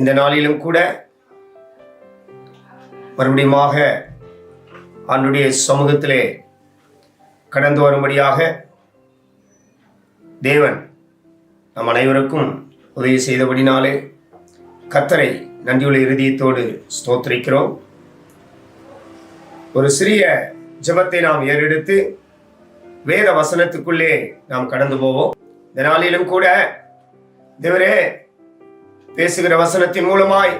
இந்த நாளிலும் கூட மறுபடியுமாக ஆண்டுடைய சமூகத்திலே கடந்து வரும்படியாக தேவன் நம் அனைவருக்கும் உதவி செய்தபடினாலே கத்தரை நன்றியுள்ள இறுதியத்தோடு ஸ்தோத்திரிக்கிறோம். ஒரு சிறிய ஜெபத்தை நாம் ஏறெடுத்து வேத வசனத்துக்குள்ளே நாம் கடந்து போவோம். இந்த நாளிலும் கூட தேவரே பேசுகிற வசனத்தின் மூலமாய்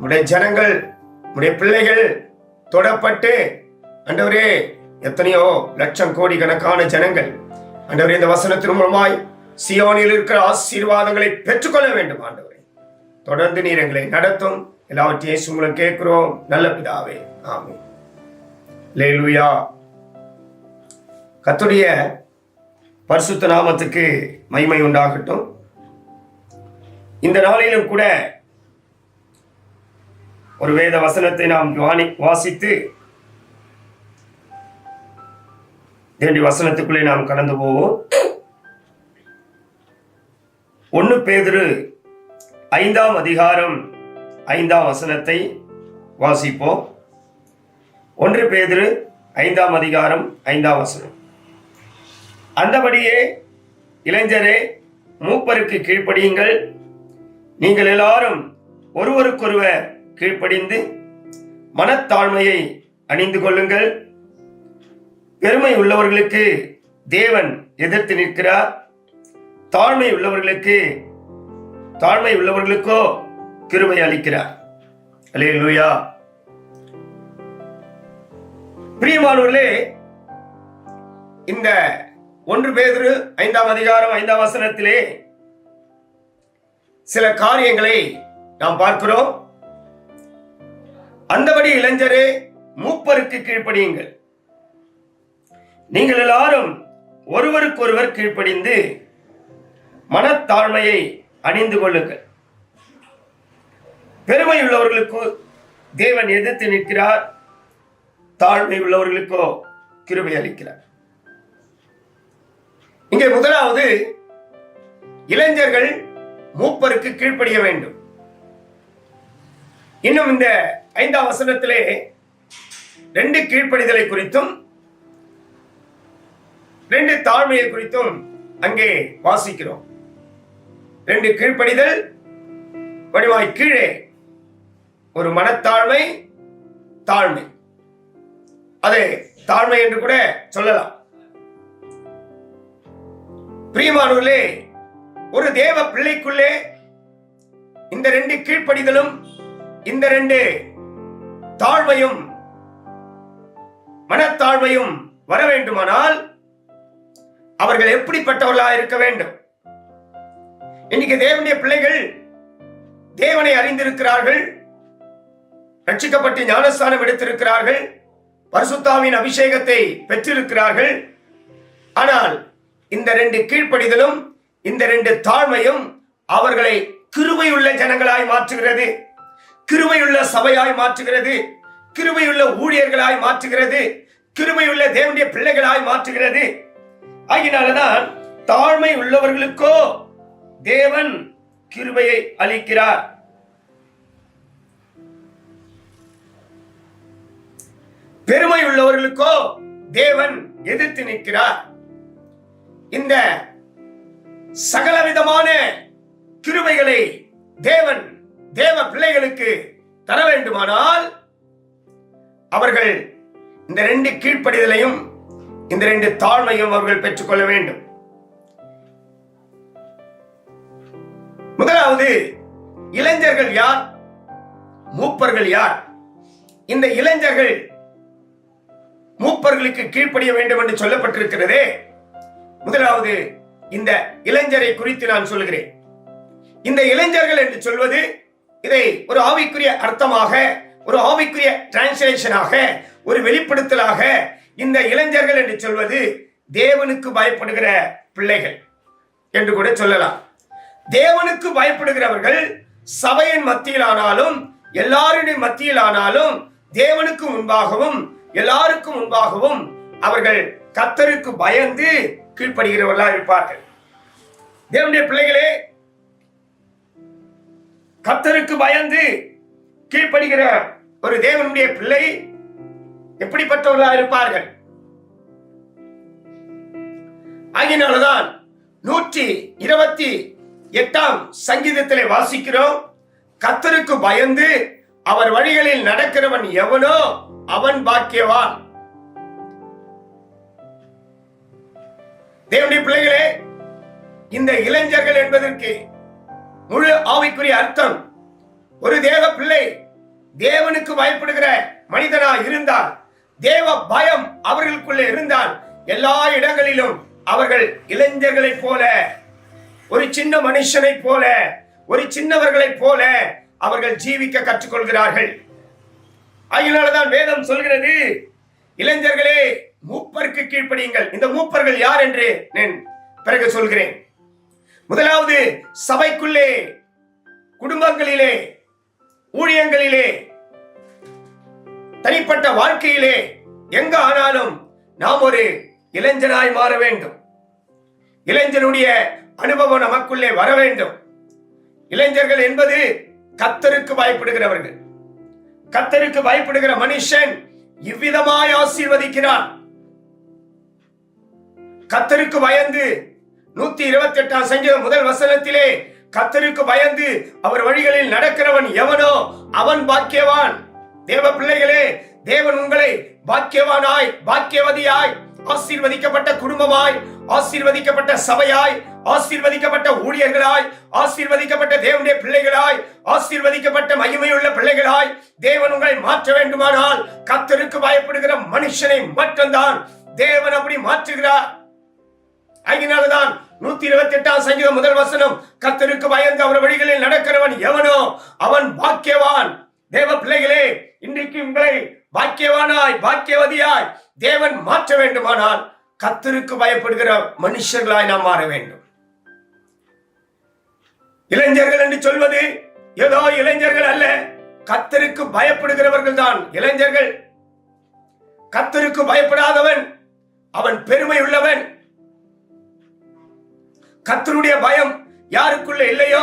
உடைய ஜனங்கள் உடைய பிள்ளைகள் தொடப்பட்டு அண்டவரே எத்தனையோ லட்சம் கோடி கணக்கான ஜனங்கள் அண்டவரே இந்த வசனத்தின் மூலமாய் சியோனில் இருக்கிற ஆசீர்வாதங்களை பெற்றுக்கொள்ள வேண்டும் ஆண்டவரே. தொடர்ந்து நீர் எங்களை நடத்தும். எல்லாவற்றையும் இயேசு கேட்கிறோம். நல்ல பிதாவே ஆமே லேலுயா கத்துடைய பரிசுத்த நாமத்துக்கு மகிமை உண்டாகட்டும். இந்த நாளிலும் கூட ஒரு வேத வசனத்தை நாம் வாணி வாசித்து தேண்டி வசனத்துக்குள்ளே நாம் கடந்து போவோம். ஒன்று பேதிரு ஐந்தாம் அதிகாரம் ஐந்தாம் வசனத்தை வாசிப்போம். ஒன்று பேதிரு ஐந்தாம் அதிகாரம் ஐந்தாம் வசனம். அந்தபடியே இளைஞரே மூப்பருக்கு கீழ்ப்படியுங்கள். நீங்கள் எல்லாரும் ஒருவருக்கொருவர் கீழ்ப்படிந்து மனத்தாழ்மையை அணிந்து கொள்ளுங்கள். பெருமை உள்ளவர்களுக்கு தேவன் எதிர்த்து நிற்கிறார். தாழ்மை உள்ளவர்களுக்கு தாழ்மை உள்ளவர்களுக்கோ கிருமை அளிக்கிறார். அல்லேலூயா. பிரியமானவர்களே இந்த ஒன்று பேதிரு ஐந்தாம் அதிகாரம் ஐந்தாம் வசனத்திலே சில காரியங்களை நாம் பார்க்கிறோம். அந்தபடி இளைஞரே மூப்பருக்கு கீழ்ப்படியுங்கள். நீங்கள் எல்லாரும் ஒருவருக்கொருவர் கீழ்ப்படிந்து மனத்தாழ்மையை அணிந்து கொள்ளுங்கள். பெருமை உள்ளவர்களுக்கு தேவன் எதிர்த்து நிற்கிறார். தாழ்மை உள்ளவர்களுக்கோ கிருபை அளிக்கிறார். இங்கே முதலாவது இளைஞர்கள் மூப்பருக்கு கீழ்ப்படிய வேண்டும். இன்னும் இந்த ஐந்தாம் வசனத்திலே ரெண்டு கீழ்ப்படிதலை குறித்தும் ரெண்டு தாழ்மையை குறித்தும் அங்கே வாசிக்கிறோம். ரெண்டு கீழ்ப்படிதல் வடிவாய் கீழே ஒரு மனத்தாழ்மை தாழ்மை. அது தாழ்மை என்று கூட சொல்லலாம். பிரியமானவர்களே ஒரு தேவ பிள்ளைக்குள்ளே இந்த ரெண்டு கீழ்ப்படிதலும் இந்த ரெண்டு தாழ்வையும் மனத்தாழ்வையும் வர வேண்டுமானால் அவர்கள் எப்படிப்பட்டவர்களாக இருக்க வேண்டும்? இன்னைக்கு தேவனுடைய பிள்ளைகள் தேவனை அறிந்திருக்கிறார்கள் ரட்சிக்கப்பட்டு ஞானஸ்தானம் எடுத்திருக்கிறார்கள் பரிசுத்தாவின் அபிஷேகத்தை பெற்றிருக்கிறார்கள். ஆனால் இந்த ரெண்டு கீழ்ப்படிதலும் இந்த ரெண்டு தாழ்மையும் அவர்களை கிருபையுள்ள ஜனங்களாய் மாற்றுகிறது. கிருபையுள்ள சபையாய் மாற்றுகிறது. கிருபையுள்ள ஊழியர்களாய் மாற்றுகிறது. கிருபையுள்ள தேவனுடைய பிள்ளைகளாய் மாற்றுகிறது. ஆகினாலதான் தாழ்மை உள்ளவர்களுக்கோ தேவன் கிருபையை அளிக்கிறார். பெருமை உள்ளவர்களுக்கோ தேவன் எதிர்த்து நிற்கிறார். இந்த சகலவிதமான கிருபைகளை தேவன் தேவ பிள்ளைகளுக்கு தர வேண்டுமானால் அவர்கள் இந்த ரெண்டு கீழ்ப்படிதலையும் இந்த ரெண்டு தாழ்மையும் அவர்கள் பெற்றுக்கொள்ள வேண்டும். முதலாவது இளைஞர்கள் யார்? மூப்பர்கள் யார்? இந்த இளைஞர்கள் மூப்பர்களுக்கு கீழ்ப்படிய வேண்டும் என்று சொல்லப்பட்டிருக்கிறதே. முதலாவது இந்த இளைஞரை குறித்து நான் சொல்கிறேன் இந்த இளைஞர்கள் என்று சொல்வது இதை ஒரு ஆவிக்குரிய அர்த்தமாக ஒரு ஆவிக்குரிய டிரான்ஸ்லேஷனாக ஒரு வெளிப்படுத்தலாக இந்த இளைஞர்கள் என்று சொல்வது தேவனுக்கு பயப்படுகிற பிள்ளைகள் என்று கூட சொல்லலாம். தேவனுக்கு பயப்படுகிறவர்கள் சபையின் மத்தியிலானாலும் எல்லாருடைய மத்தியிலானாலும் தேவனுக்கு முன்பாகவும் எல்லாருக்கும் முன்பாகவும் அவர்கள் கத்தருக்கு பயந்து கீழ்ப்படுகிறவர்களாக இருப்பார்கள். தேவனுடைய பிள்ளைகளே கத்தருக்கு பயந்து கீழ்ப்படுகிற ஒரு தேவனுடைய பிள்ளை எப்படிப்பட்டவர்களாக இருப்பார்கள்? ஆகினால்தான் நூற்றி இருபத்தி எட்டாம் சங்கீதத்திலே வாசிக்கிறோம் கத்தருக்கு பயந்து அவர் வழிகளில் நடக்கிறவன் எவனோ அவன் பாக்கியவான். தேவனுடைய பிள்ளைகளே இந்த இளைஞர்கள் என்பதற்கு முழு ஆவிக்குரிய அர்த்தம். ஒரு தேவ பிள்ளை தேவனுக்கு பயப்படுகிற மனிதனா இருந்தால் தேவ பயம் அவர்களுக்குள்ளே இருந்தால் எல்லா இடங்களிலும் அவர்கள் இளைஞர்களைப் போல ஒரு சின்ன மனுஷனைப் போல ஒரு சின்னவர்களைப் போல அவர்கள் ஜீவிக்க கற்றுக்கொள்கிறார்கள். அதனாலதான் வேதம் சொல்கிறது இளைஞர்களே மூப்பருக்கு கீழ்ப்படியுங்கள். இந்த மூப்பர்கள் யார் என்று நான் பிறகு சொல்கிறேன். முதலாவது சபைக்குள்ளே குடும்பங்களிலே ஊழியங்களிலே தனிப்பட்ட வாழ்க்கையிலே எங்க ஆனாலும் நாம் ஒரு இளைஞனாய் மாற வேண்டும். இளைஞனுடைய அனுபவம் நமக்குள்ளே வர வேண்டும். இளைஞர்கள் என்பது கத்தருக்கு பயப்படுகிறவர்கள். கத்தருக்கு பயப்படுகிற மனுஷன் இவ்விதமாய் ஆசீர்வதிக்கிறான். கத்தருக்கு பயந்து நூத்தி இருபத்தி எட்டாம் சங்கீதம் முதல் வசனத்திலே கத்தருக்கு பயந்து அவர் வழிகளில் நடக்கிறவன் எவனோ அவன் பாக்கியவான். தேவ பிள்ளைகளே தேவன் உங்களை பாக்கியவானாய் பாக்கியவதியாய் ஆசீர்வதிக்கப்பட்ட குடும்பமாய் ஆசீர்வதிக்கப்பட்ட சபையாய் ஆசீர்வதிக்கப்பட்ட ஊழியர்களாய் ஆசீர்வதிக்கப்பட்ட தேவனுடைய பிள்ளைகளாய் ஆசீர்வதிக்கப்பட்ட மகிமையுள்ள பிள்ளைகளாய் தேவன் உங்களை மாற்ற வேண்டுமானால் கத்தருக்கு பயப்படுகிற மனுஷனை மட்டும்தான் தேவன் அப்படி மாற்றுகிறார். அதனாலதான் நூத்தி இருபத்தி எட்டாம் சங்கீதம் முதல் வசனம் கத்தருக்கு பயந்து அவர் வழிகளில் நடக்கிறவன் எவனோ? அவன் பாக்கியவான். தேவ பிள்ளைகளே இன்றைக்கு உங்களை பாக்கியவானாய் பாக்கியவதியாய் தேவன் மாற்ற வேண்டுமானால் கத்தருக்கு பயப்படுகிற மனுஷர்களாய் நாம் மாற வேண்டும். இளைஞர்கள் என்று சொல்வது ஏதோ இளைஞர்கள் அல்ல கத்தருக்கு பயப்படுகிறவர்கள் தான் இளைஞர்கள். கத்தருக்கு பயப்படாதவன் அவன் பெருமை உள்ளவன் கத்தருடைய பயம் யாருக்குள்ள இல்லையோ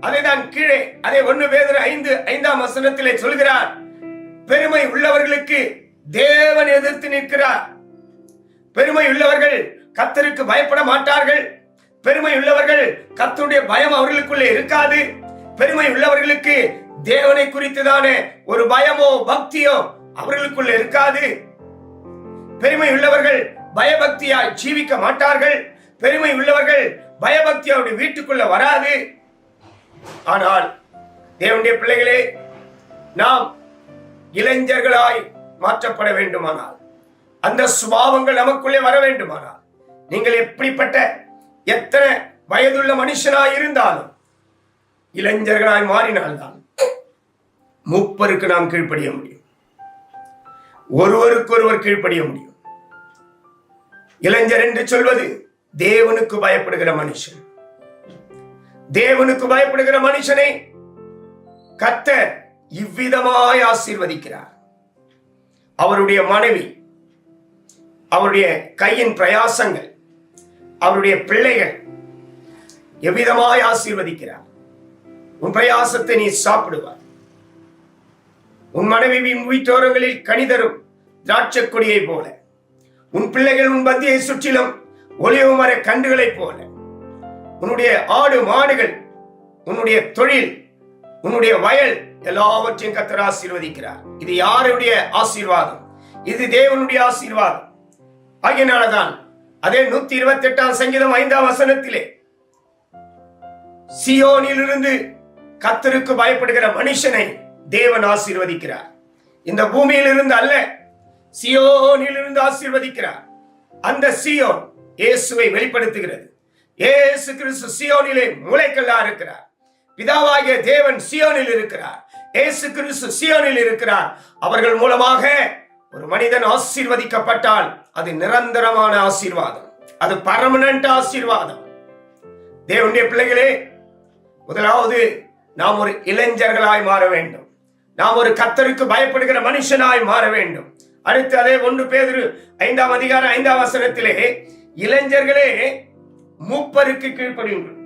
அதை தான் கீழே. அதை ஒன்னு வேதர் ஐந்து ஐந்தாம் வசனத்திலே சொல்கிறார் பெருமை உள்ளவர்களுக்கு தேவன் எதிர்த்து நிற்கிறார். பெருமை உள்ளவர்கள் கத்தருக்கு பயப்பட மாட்டார்கள். பெருமை உள்ளவர்கள் கத்தருடைய பயம் அவர்களுக்குள்ளே இருக்காது. பெருமை உள்ளவர்களுக்கு தேவனை குறித்துதானே ஒரு பயமோ பக்தியோ அவர்களுக்குள்ள இருக்காது. பெருமை உள்ளவர்கள் பயபக்தியாய் ஜீவிக்க மாட்டார்கள். பெருமை உள்ளவர்கள் பயபக்தி அவருடைய வீட்டுக்குள்ள வராது. ஆனால் தேவனுடைய பிள்ளைகளே நாம் இளைஞர்களாய் மாற்றப்பட வேண்டுமானால் அந்த சுபாவங்கள் நமக்குள்ளே வர வேண்டுமானால் நீங்கள் எப்படிப்பட்ட எத்தனை வயதுள்ள மனுஷனாய் இருந்தாலும் இளைஞர்களாய் மாறினால்தான் மூப்பருக்கு நாம் கீழ்ப்படிய முடியும். ஒருவருக்கு ஒருவர் கீழ்ப்படிய முடியும். இளைஞர் என்று சொல்வது தேவனுக்கு பயப்படுகிற மனுஷன். தேவனுக்கு பயப்படுகிற மனுஷனை கத்த இவ்விதமாய் ஆசீர்வதிக்கிறார். அவருடைய மனைவி அவருடைய கையின் பிரயாசங்கள் அவருடைய பிள்ளைகள் எவ்விதமாய் ஆசீர்வதிக்கிறார். உன் பிரயாசத்தை நீ சாப்பிடுவார் உன் மனைவி வீட்டோரங்களில் கணிதரும் திராட்சை கொடியை போல. உன் பிள்ளைகள் உன் பந்தியை சுற்றிலும் ஒளிவு மர கண்டுகளைப் போல. உன்னுடைய ஆடு மாடுகள் உன்னுடைய தொழில் உன்னுடைய வயல் எல்லாவற்றையும் கத்தர் ஆசீர்வதிக்கிறார். இது யாருடைய ஆசீர்வாதம்? இது தேவனுடைய ஆசீர்வாதம். ஆகியனாலதான் அதே நூத்தி இருபத்தி எட்டாம் சங்கீதம் ஐந்தாம் வசனத்திலே சியோனிலிருந்து கத்தருக்கு பயப்படுகிற மனுஷனை தேவன் ஆசீர்வதிக்கிறார். இந்த பூமியில் இருந்து அல்ல சியோனிலிருந்து ஆசீர்வதிக்கிறார். அந்த சியோன் இயேசுவை வெளிப்படுத்துகிறது. இயேசு கிறிஸ்து சியோனிலே மூளைக்கல்லா இருக்கிறார். பிதாவாகிய தேவன் சியோனில் இருக்கிறார். இயேசு கிறிஸ்து சியோனில் இருக்கிறார். அவர்கள் மூலமாக ஒரு மனிதன் ஆசீர்வதிக்கப்பட்டால் அது நிரந்தரமான ஆசீர்வாதம். அது பர்மனன்ட் ஆசீர்வாதம். தேவனுடைய பிள்ளைகளே முதலாவது நாம் ஒரு இளைஞர்களாய் மாற வேண்டும். நாம் ஒரு கத்தருக்கு பயப்படுகிற மனுஷனாய் மாற வேண்டும். அடுத்து அதே ஒன்று பேதிரு ஐந்தாம் அதிகாரம் ஐந்தாம் வசனத்திலே இளைஞர்களே மூப்பருக்கு கீழ்ப்படியுங்கள்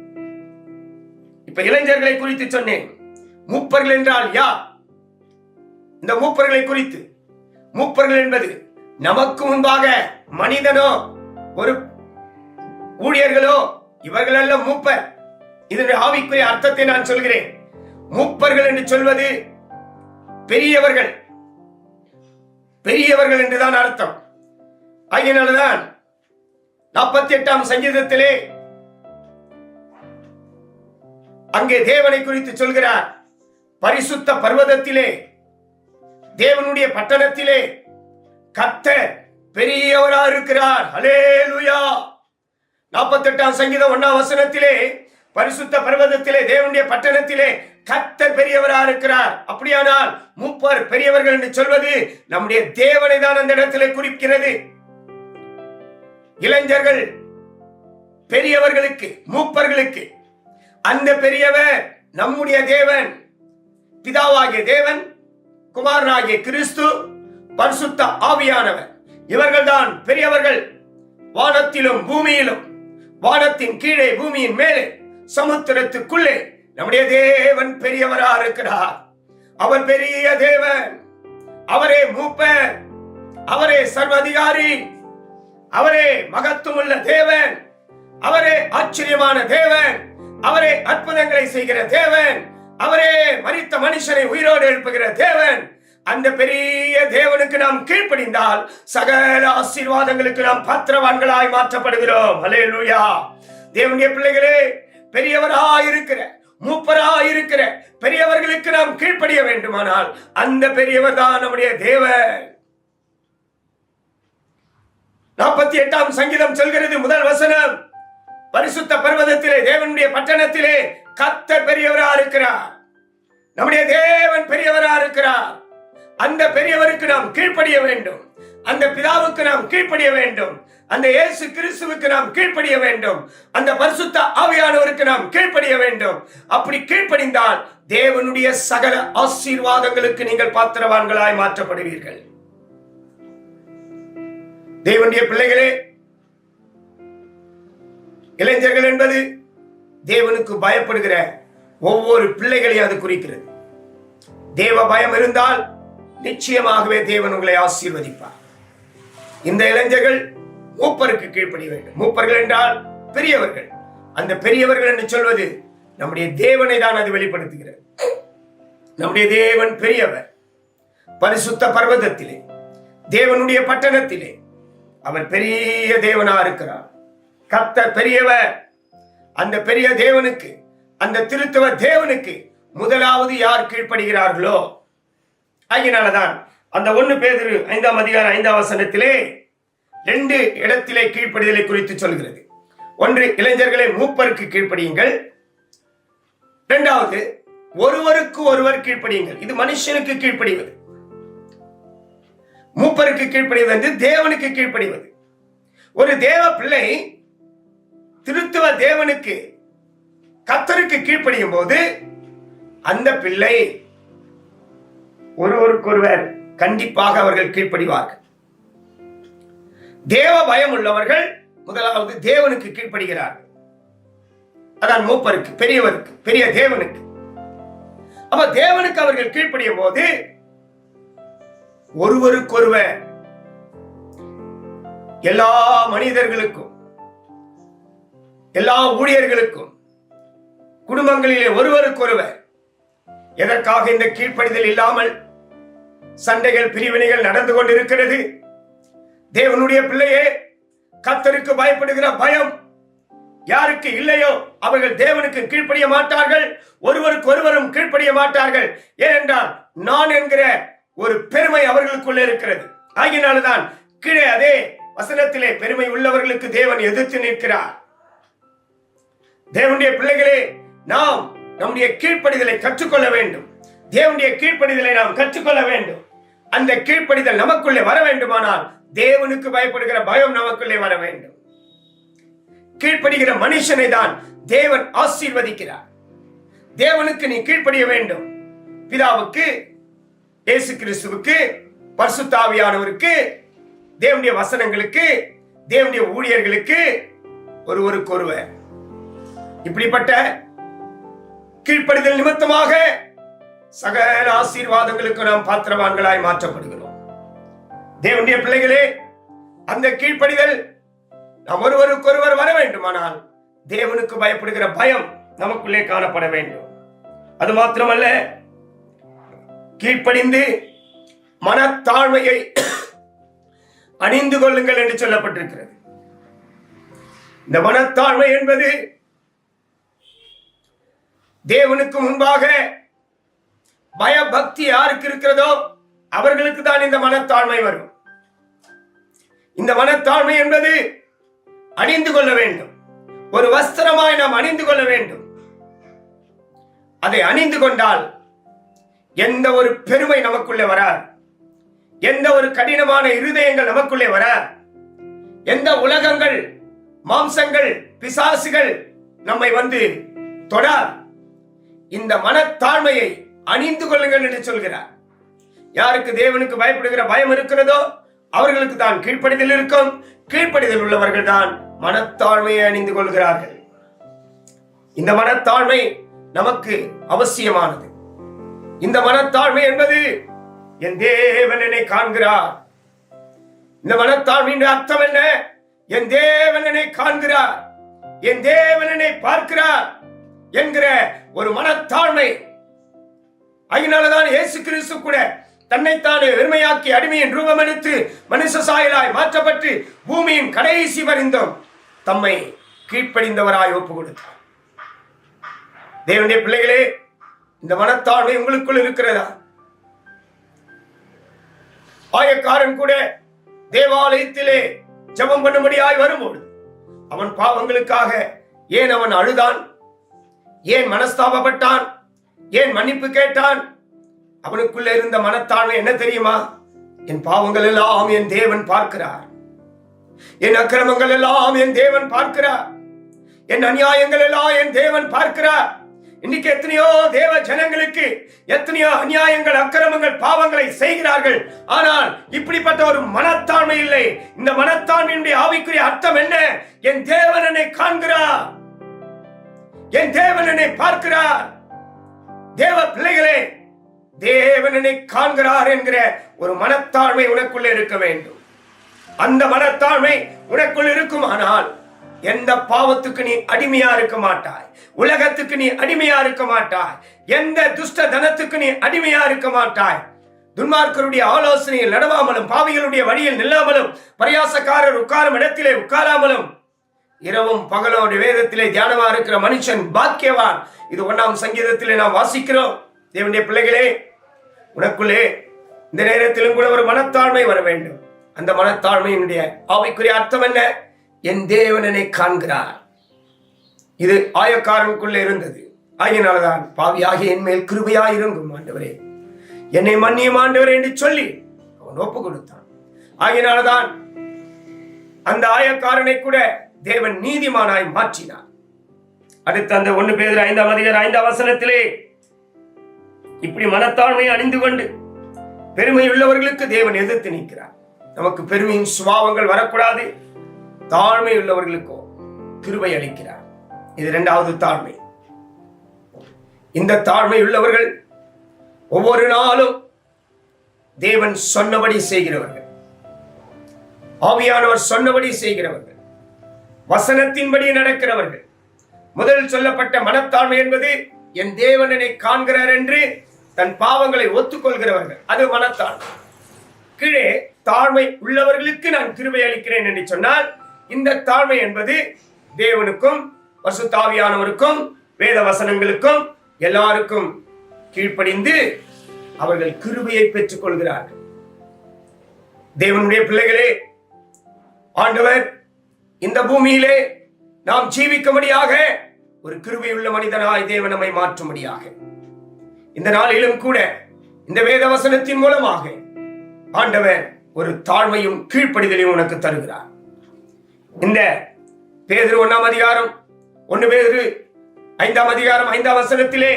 இப்ப இளைஞர்களை குறித்து சொன்னேன். மூப்பர்கள் என்றால் யார்? இந்த மூப்பர்களை குறித்து. மூப்பர்கள் என்பது நமக்கு முன்பாக மனிதனோ ஒரு ஊழியர்களோ இவர்களெல்லாம் மூப்பர். இதனுடைய ஆவிக்குரிய அர்த்தத்தை நான் சொல்கிறேன். மூப்பர்கள் என்று சொல்வது பெரியவர்கள். பெரியவர்கள் என்றுதான் அர்த்தம். ஆகியனால்தான் நாற்பத்தி எட்டாம் சங்கீதத்திலே அங்கே தேவனை குறித்து சொல்கிறார். பரிசுத்த பர்வதத்திலே தேவனுடைய பட்டணத்திலே கத்த பெரியவரா இருக்கிறார். ஹலேலுயா நாற்பத்தி எட்டாம் சங்கீதம் ஒன்னாம் வசனத்திலே பரிசுத்த பர்வதத்திலே தேவனுடைய பட்டணத்திலே கத்தர் பெரியவரா இருக்கிறார். அப்படியானால் மூப்பர் பெரியவர்கள் என்று சொல்வது நம்முடைய தேவனை தான் அந்த இடத்திலே குறிக்கிறது இளைஞர்கள் பெரியவர்களுக்கு மூப்பர்களுக்கு அந்த பெரியவர் நம்முடைய தேவன் பிதாவாகிய தேவன் குமாரனாகிய கிறிஸ்து பரிசுத்த ஆவியானவர். இவர்கள்தான் பெரியவர்கள். வானத்திலும் பூமியிலும் வானத்தின் கீழே பூமியின் மேலே சமுத்திரத்துக்குள்ளே நம்முடைய தேவன் பெரியவரா இருக்கிறார். அவர் பெரிய தேவன். அவரே மூப்பர். அவரே சர்வதிகாரி. அவரே மகத்துவமுள்ள தேவன். அவரே ஆச்சரியமான தேவன். அவரே அற்புதங்களை செய்கிற தேவன். அவரே மறித்த மனுஷனை உயிரோடு எழுப்புகிற தேவன். அந்த பெரிய தேவனுக்கு நாம் கீழ்ப்படிந்தால் சகல ஆசீர்வாதங்களுக்கு நாம் பத்திரவான்களாய் மாற்றப்படுகிறோம். ஹalleluya தேவனுடைய பிள்ளைகளே பெரியவரா இருக்கிற மூப்பரா இருக்கிற பெரியவர்களுக்கு நாம் கீழ்ப்படிய வேண்டுமானால் அந்த பெரியவர் தான் நம்முடைய தேவன். நாற்பத்தி எட்டாம் சங்கீதம் சொல்கிறது முதல் வசனம். பரிசுத்த பர்வதத்திலே தேவனுடைய பட்டணத்திலே கத்தர் பெரியவரா இருக்கிறார். நம்முடைய தேவன் பெரியவரா இருக்கிறார். அந்த பெரியவருக்கு நாம் கீழ்ப்படிய வேண்டும். அந்த பிதாவுக்கு நாம் கீழ்ப்படிய வேண்டும். அந்த இயேசு கிறிஸ்துவுக்கு நாம் கீழ்ப்படிய வேண்டும். அந்த பரிசுத்த ஆவியானவருக்கு நாம் கீழ்ப்படிய வேண்டும். அப்படி கீழ்ப்படிந்தால் தேவனுடைய சகல ஆசீர்வாதங்களுக்கு நீங்கள் பாத்திரவான்களாய் மாற்றப்படுவீர்கள். தேவனுடைய பிள்ளைகளே இளைஞர்கள் என்பது தேவனுக்கு பயப்படுகிற ஒவ்வொரு பிள்ளைகளையும் அது குறிக்கிறது. தேவ பயம் இருந்தால் நிச்சயமாகவே தேவன் உங்களை ஆசீர்வதிப்பார். இந்த இளைஞர்கள் மூப்பருக்கு கீழ்ப்படிய வேண்டும். மூப்பர்கள் என்றால் பெரியவர்கள். அந்த பெரியவர்கள் என்று சொல்வது நம்முடைய தேவனை தான் அது வெளிப்படுத்துகிறது. நம்முடைய தேவன் பெரியவர். பரிசுத்த பர்வதத்திலே தேவனுடைய பட்டணத்திலே அவர் பெரிய தேவனா இருக்கிறார் கத்த பெரியவர். அந்த பெரிய தேவனுக்கு அந்த திருத்துவ தேவனுக்கு முதலாவது யார் கீழ்ப்படுகிறார்களோ? ஆகினாலதான் அந்த ஒன்று பேதிரு ஐந்தாம் அதிகாரம் ஐந்தாம் வசனத்திலே ரெண்டு இடத்திலே கீழ்ப்படிதலை குறித்து சொல்கிறது. ஒன்று இளைஞர்களை மூப்பருக்கு கீழ்ப்படியுங்கள். இரண்டாவது ஒருவருக்கு ஒருவர் கீழ்ப்படியுங்கள். இது மனுஷனுக்கு கீழ்ப்படிவது. மூப்பருக்கு கீழ்ப்படிவது வந்து தேவனுக்கு கீழ்ப்படிவது. ஒரு தேவ பிள்ளை திருத்துவ தேவனுக்கு கத்தருக்கு கீழ்ப்படியும் போது அந்த பிள்ளை ஒருவருக்கொருவர் கண்டிப்பாக அவர்கள் கீழ்ப்படிவார்கள். தேவ பயம் உள்ளவர்கள் முதலாவது தேவனுக்கு கீழ்ப்படுகிறார்கள். அதான் மூப்பருக்கு பெரியவருக்கு பெரிய தேவனுக்கு. அப்ப தேவனுக்கு அவர்கள் கீழ்ப்படியும் போது ஒருவருக்கொருவர். எல்லா மனிதர்களுக்கும் எல்லா ஊழியர்களுக்கும் குடும்பங்களிலே ஒருவருக்கொருவர். எதற்காக இந்த கீழ்ப்படிதல் இல்லாமல் சண்டைகள் பிரிவினைகள் நடந்து கொண்டிருக்கிறது? தேவனுடைய பிள்ளையே கத்தருக்கு பயப்படுகிற பயம் யாருக்கு இல்லையோ அவர்கள் தேவனுக்கு கீழ்ப்படிய மாட்டார்கள் ஒருவருக்கு ஒருவரும் கீழ்ப்படிய மாட்டார்கள். ஏனென்றால் நான் என்கிற ஒரு பெருமை அவர்களுக்குள்ளே இருக்கிறது. ஆகினால்தான் கீழே அதே வசனத்திலே பெருமை உள்ளவர்களுக்கு தேவன் எதிர்த்து நிற்கிறார். தேவனுடைய பிள்ளைகளே நாம் நம்முடைய கீழ்ப்படிதலை கற்றுக்கொள்ள வேண்டும். தேவனுடைய கீழ்ப்படிதலை நாம் கற்றுக்கொள்ள வேண்டும். அந்த கீழ்ப்படிதல் நமக்குள்ளே வர வேண்டுமானால் தேவனுக்கு பயப்படுகிற பயம் நமக்குள்ளே வர வேண்டும். கீழ்ப்படுகிற மனுஷனை தான் தேவன் ஆசீர்வதிக்கிறார். தேவனுக்கு நீ கீழ்ப்படிய வேண்டும். பிதாவுக்கு இயேசு கிறிஸ்துவுக்கு பரிசுத்தாவியானவருக்கு தேவனுடைய வசனங்களுக்கு தேவனுடைய ஊழியர்களுக்கு ஒருவருக்கு ஒருவர் இப்படிப்பட்ட கீழ்ப்படிதல் நிமித்தமாக சகல ஆசீர்வாதங்களுக்கு நாம் பாத்திரவான்களாய் மாற்றப்படுகிறோம். தேவனுடைய பிள்ளைகளே அந்த கீழ்ப்படிதல் நாம் ஒருவருக்கொருவர் வர வேண்டுமானால் தேவனுக்கு பயப்படுகிற பயம் நமக்குள்ளே காணப்பட வேண்டும். அது மாத்திரமல்ல கீழ்ப்படிந்து மனத்தாழ்மையை அணிந்து கொள்ளுங்கள் என்று சொல்லப்பட்டிருக்கிறது. இந்த மனத்தாழ்மை என்பது தேவனுக்கு முன்பாக பயபக்தி யாருக்கு இருக்கிறதோ அவர்களுக்கு தான் இந்த மனத்தாழ்மை வரும். இந்த மனத்தாழ்மை என்பது அணிந்து கொள்ள வேண்டும். ஒரு வஸ்திரமாய் நாம் அணிந்து கொள்ள வேண்டும். அதை அணிந்து கொண்டால் எந்த ஒரு பெருமை நமக்குள்ளே வராது. எந்த ஒரு கடினமான இருதயங்கள் நமக்குள்ளே வராது. எந்த உலகங்கள் மாம்சங்கள் பிசாசுகள் நம்மை வந்து தொடார் இந்த மனத்தாழ்மையை அணிந்து கொள்ளுங்கள் என்று சொல்கிறார். யாருக்கு தேவனுக்கு பயப்படுகிற பயம் இருக்கிறதோ அவர்களுக்கு தான் கீழ்ப்படிதல் இருக்கும். கீழ்ப்படிதல் உள்ளவர்கள் தான் மனத்தாழ்மையை அணிந்து கொள்கிறார்கள். இந்த மனத்தாழ்மை நமக்கு அவசியமானது. இந்த மனத்தாழ்மை என்பது என் தேவன் என்னை காண்கிறார். இந்த மனத்தாழ்மையின் அர்த்தம் என்ன? என் தேவன் என்னை காண்கிறார். என் தேவன் என்னை பார்க்கிறார் என்கிற ஒரு மனத்தாழ்மை. அதனாலதான் இயேசு கிறிஸ்து கூட தன்னைத்தானே வெறுமையாக்கி அடிமையின் ரூபம் எடுத்து மனுஷ சாயலாய் மாற்றப்பட்டு பூமியின் கடைசி வரிந்தோம். தம்மை கீழ்ப்படிந்தவராய் ஒப்பு கொடுத்தார் தேவனுடைய பிள்ளைகளே இந்த மனத்தாழ்மை உங்களுக்குள் இருக்கிறதா? ஆயக்காரன் கூட தேவாலயத்திலே ஜெபம் பண்ணும்படியாய் வரும்போது அவன் பாவங்களுக்காக ஏன் அவன் அழுதான்? ஏன் மனஸ்தாபப்பட்டான்? ஏன் மன்னிப்பு கேட்டான்? அவனுக்குள்ள இருந்த மனத்தாழ்மை என்ன தெரியுமா? என் பாவங்கள் எல்லாம் என் தேவன் பார்க்கிறார். என் அக்கிரமங்கள் எல்லாம் என் தேவன் பார்க்கிறார். என் அநியாயங்கள் எல்லாம் என் தேவன் பார்க்கிறார். இன்னைக்கு எத்தனையோ தேவ ஜனங்களுக்கு எத்தனையோ அநியாயங்கள் அக்கிரமங்கள் பாவங்களை செய்கிறார்கள். ஆனால் இப்படிப்பட்ட ஒரு மனத்தாண்மை இல்லை. இந்த மனத்தாண்மையினுடைய ஆவிக்குரிய அர்த்தம் என்ன? என் தேவன் என்னை காண்கிறார். என் தேவன் என்னை பார்க்கிறார். தேவ பிள்ளைகளே தேவனனை காண்கிறார் என்கிற ஒரு மனத்தாழ்மை உனக்குள்ளே இருக்க வேண்டும். அந்த மனத்தாழ்மை உனக்குள் இருக்குமானால் எந்த பாவத்துக்கு நீ அடிமையா இருக்க மாட்டாய்? உலகத்துக்கு நீ அடிமையா இருக்க மாட்டாய். எந்த துஷ்ட தனத்துக்கு நீ அடிமையா இருக்க மாட்டாய்? துன்மார்க்கருடைய ஆலோசனையில் நடவாமலும் பாவிகளுடைய வழியில் நில்லாமலும் பரியாசக்காரர் உட்காரும் இடத்திலே உட்காராமலும் இரவும் பகலோட வேதத்திலே தியானமா இருக்கிற மனுஷன் பாக்கியவான். இது ஒன்னாம் சங்கீதத்திலே நாம் வாசிக்கிறோம். தேவனுடைய பிள்ளைகளே உனக்குள்ளே இந்த நேரத்திலும் கூட ஒரு மனத்தாழ்மை வர வேண்டும். அந்த மனத்தாழ்மையினுடைய ஆவிக்குரிய அர்த்தம் என்ன? என் தேவனனை காண்கிறார். இது ஆயக்காரனுக்குள்ளே இருந்தது. ஆகினால்தான் பாவியாகி என் மேல் கிருபையா இருங்கும் ஆண்டவரே. என்னை மன்னியும் ஆண்டவரே என்று சொல்லி அவன் ஒப்பு கொடுத்தான். ஆகினால்தான் அந்த ஆயக்காரனை கூட தேவன் நீதிமானாய் மாற்றினார். அடுத்து அந்த ஒண்ணு பேர் ஐந்தாம் அதிகார ஐந்தாம் வசனத்திலே இப்படி மனத்தாழ்மையை அணிந்து கொண்டு பெருமை உள்ளவர்களுக்கு தேவன் எதிர்த்து நிற்கிறார். நமக்கு பெருமையின் சுபாவங்கள் வரக்கூடாது. தாழ்மை உள்ளவர்களுக்கோ கிருபை அளிக்கிறார். இது இரண்டாவது தாழ்மை. இந்த தாழ்மை உள்ளவர்கள் ஒவ்வொரு நாளும் தேவன் சொன்னபடி செய்கிறவர்கள். ஆவியானவர் சொன்னபடி செய்கிறவர்கள். வசனத்தின்படி நடக்கிறவர்கள். முதல் சொல்லப்பட்ட மனத்தாழ்மை என்பது என் தேவனனை காண்கிறார் என்று தன் பாவங்களை ஒத்துக்கொள்கிறவர்கள். அது மனத்தாழ்மை. கீழே தாழ்மை உள்ளவர்களுக்கு நான் கிருபை அளிக்கிறேன் என்று சொன்னால் இந்த தாழ்மை என்பது தேவனுக்கும் பசுத்தாவியானவருக்கும் வேத வசனங்களுக்கும் எல்லாருக்கும் கீழ்ப்படிந்து அவர்கள் கிருபையை பெற்றுக் கொள்கிறார்கள். தேவனுடைய பிள்ளைகளே ஆண்டவர் இந்த பூமியிலே நாம் ஜீவிக்கும்படியாக ஒரு கிருபையுள்ள மனிதனாய் தேவன் நம்மை மாற்றும்படியாக. இந்த நாளிலும் கூட இந்த வேத வசனத்தின் மூலமாக ஆண்டவர் ஒரு தாழ்மையும் கீழ்ப்படிதலையும் உனக்கு தருகிறார். இந்த பேதிரு ஒன்னாம் அதிகாரம் ஒன்னு பேதிரு ஐந்தாம் அதிகாரம் ஐந்தாம் வசனத்திலே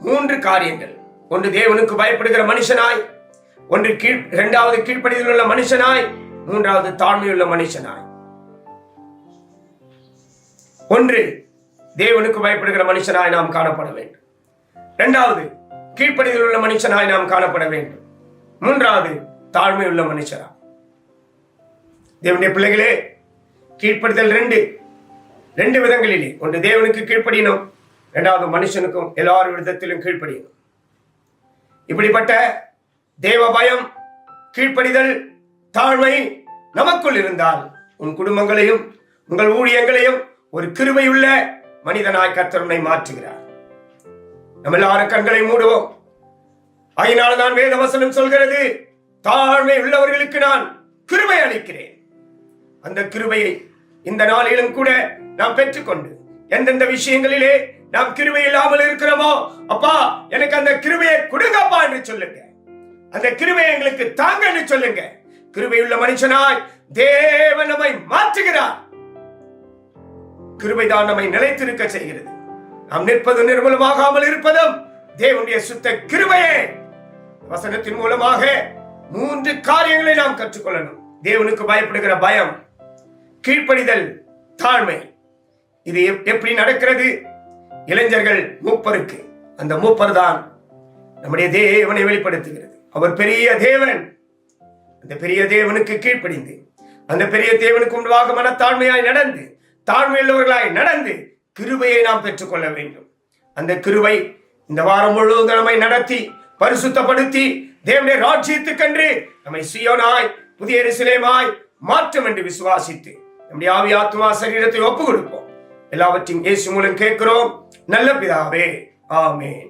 மூன்று காரியங்கள். ஒன்று தேவனுக்கு பயப்படுகிற மனுஷனாய் ஒன்று கீழ் இரண்டாவது கீழ்ப்படிதல் உள்ள மனுஷனாய் மூன்றாவது தாழ்மையுள்ள மனுஷனாய். ஒன்று தேவனுக்கு பயப்படுகிற மனுஷனாய் நாம் காணப்பட வேண்டும். இரண்டாவது கீழ்ப்படிதல் உள்ள மனுஷனாய் நாம் காணப்பட வேண்டும். மூன்றாவது தாழ்மை உள்ள தேவனுடைய பிள்ளைகளே கீழ்ப்படுதல் ரெண்டு. ரெண்டு விதங்களிலே. ஒன்று தேவனுக்கு கீழ்ப்படியணும் இரண்டாவது மனுஷனுக்கும் எல்லார் விதத்திலும் கீழ்ப்படியணும். இப்படிப்பட்ட தேவ பயம் கீழ்ப்படிதல் தாழ்மை நமக்குள் இருந்தால் உன் குடும்பங்களையும் உங்கள் ஊழியங்களையும் ஒரு கிருபையுள்ள மனிதனாய் கத்தருனை மாற்றுகிறார். நம்ம எல்லாரும் கண்களை மூடுவோம். அதனால் நான் வேதவசனம் சொல்கிறது தாழ்மை உள்ளவர்களுக்கு நான் கிருபை அளிக்கிறேன். அந்த கிருபையை இந்த நாளிலும் கூட நாம் பெற்றுக்கொண்டு எந்தெந்த விஷயங்களிலே நாம் கிருபை இல்லாமல் இருக்கிறோமோ அப்பா எனக்கு அந்த கிருபையை கொடுங்கப்பா என்று சொல்லுங்க. அந்த கிருபையை எங்களுக்கு தாங்க என்று சொல்லுங்க. கிருபையுள்ள மனுஷனாய் தேவன் நம்மை மாற்றுகிறார். கிருபைதான் நம்மை நிலைத்திருக்க செய்கிறது. நாம் நிற்பது நிர்மூலமாகாமல் இருப்பதும் தேவனுடைய சுத்த கிருபையே. வசனத்தின் மூலமாக மூன்று காரியங்களை நாம் கற்றுக்கொள்ளணும். தேவனுக்கு பயப்படுகிற பயம் கீழ்ப்படிதல் தாழ்மை. இது எப்- எப்படி நடக்கிறது? இளைஞர்கள் மூப்பருக்கு. அந்த மூப்பர் தான் நம்முடைய தேவனை வெளிப்படுத்துகிறது. அவர் பெரிய தேவன். அந்த பெரிய தேவனுக்கு கீழ்ப்படிந்து அந்த பெரிய தேவனுக்கு முன்பாக மனத்தாழ்மையாய் நடந்து தாழ்மையுள்ளவர்களாய் நடந்து கிருபையை நாம் பெற்றுக்கொள்ள வேண்டும். அந்த கிருபை இந்த வாரம் முழுவதும் நம்மை நடத்தி பரிசுத்தப்படுத்தி தேவனுடைய ராஜ்யத்துக்கென்று நம்மை சுயனாய் புதிய எருசலேமாய் மாற்றும் என்று விசுவாசித்து நம்முடைய ஆவி ஆத்மா சரீரத்தை ஒப்பு கொடுப்போம் எல்லாவற்றையும் இயேசு மூலம் கேட்கிறோம். நல்ல பிதாவே ஆமேன்.